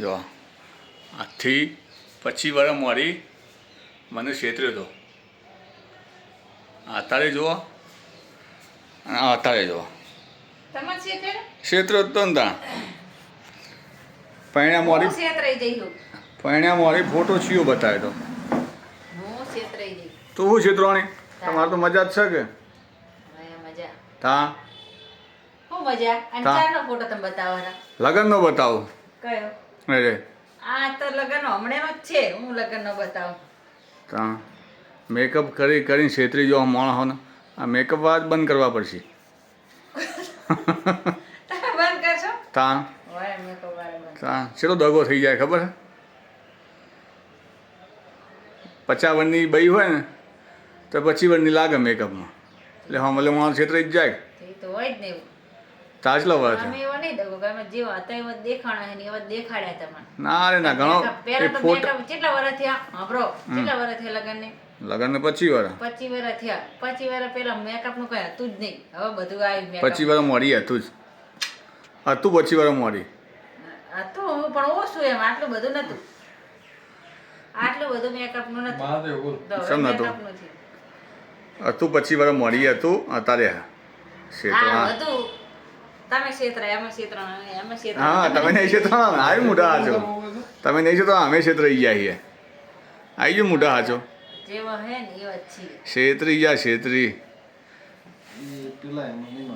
જો આજથી પચીસ વર્ષ મારી મને છેતર્યો હતો અત્યારે જુઓ. અને આ અત્યારે જુઓ. છેતર્યો હતો તો ને ત્યાં પૈણા મારી પૈણા મારી ફોટો છીયો બતાવ્યો તો તું શું છેતરવાની તમારે તો મજા જ છે કે? તા. હું મજા. અને તા. ચારનો ફોટો તમે બતાવવાના. લગ્નનો બતાવો. કયો? આ તો લગ્નનો હમણાંનો જ છે હું લગ્નનો બતાવું. તા. મેકઅપ કરી કરીને છેતરી જો માણસોને આ મેકઅપ વાત બંધ કરવા પડશે. બંધ કરશો? તા. તા. ચેલો દગો થઈ જાય ખબર? વર્ષની બઈ હોય ને તો પચીવનની લાગે મેકઅપમાં એટલે હા મતલબ માણસ છેતરી જ જાય. તો હોય જ ને તાજલો વર્ષ અમે એવો નહીં દગો અમે જેવા હતા એવા દેખાણા છે ને એવા દેખાડ્યા તમને ના રે ના ઘણો પહેલા તો ફોટો કેટલા વર થયા? સાંભળો કેટલા વર થયા લગ્નને? લગ્ન પચી વર્ષ પચી વર થયા. પચી વર પહેલા મેકઅપનું કઈ હતું જ નહીં. હવે બધું આવ્યું મેકઅપ. પચીસ વર્ષ મોડી હતું જ. હતું પચી વર મોડી. હતું હું પણ ઓછું એમ? આટલું બધું નતું. આટલું બધું મેકઅપનું નતું શેમ નતું? હતું પચીસ વર્ષ મોડી હતું અત્યારે હા. છેતરા બધું તમે ક્ષેત્ર અમે ક્ષેત્ર અમે હા છેતરાણા તમે નહીં છેતરો આવી મોટા હાચો તમે નહીં છેતરો અમે ક્ષેત્ર ગયા છીએ આવી ગયો મોટા હાચો જેવા હે ને એવા છીએ છેતરી ગયા છેતરી પેલા એમાં